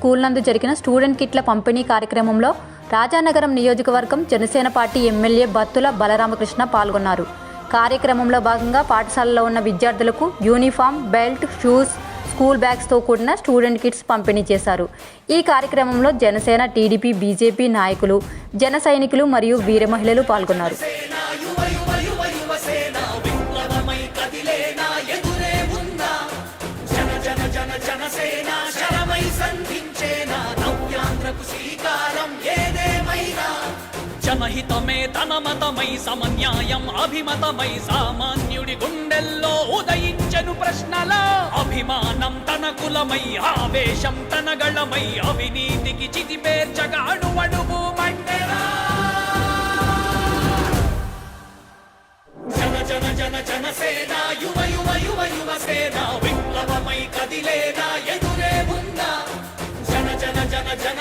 School నందు జరిగిన student కిట్ల పంపిణీ కార్యక్రమంలో రాజానగరం నియోజకవర్గం జనసేన పార్టీ ఎమ్మెల్యే బత్తుల బలరామకృష్ణ పాల్గొన్నారు. కార్యక్రమంలో భాగంగా పాఠశాలలో ఉన్న విద్యార్థులకు యూనిఫామ్ బెల్ట్ షూస్ స్కూల్ బ్యాగ్స్తో కూడిన స్టూడెంట్ కిట్స్ పంపిణీ చేశారు. ఈ కార్యక్రమంలో జనసేన టీడీపీ బీజేపీ నాయకులు జన సైనికులు మరియు వీర మహిళలు పాల్గొన్నారు. సహితమే తన మతమై సమన్యాయం అభిమతమై సామాన్యుడి గుండెల్లో ఉదయించను ప్రశ్నల. అభిమానం తన కులమై ఆవేశం తన గళమై అవినీతికి చితిపేర్చక అణువణువు మండరా జన జన జన సేన యువ యువ యువ యువ సేన విప్లవమై కదిలేనా ఎదురే ఉందా జన జన జన జన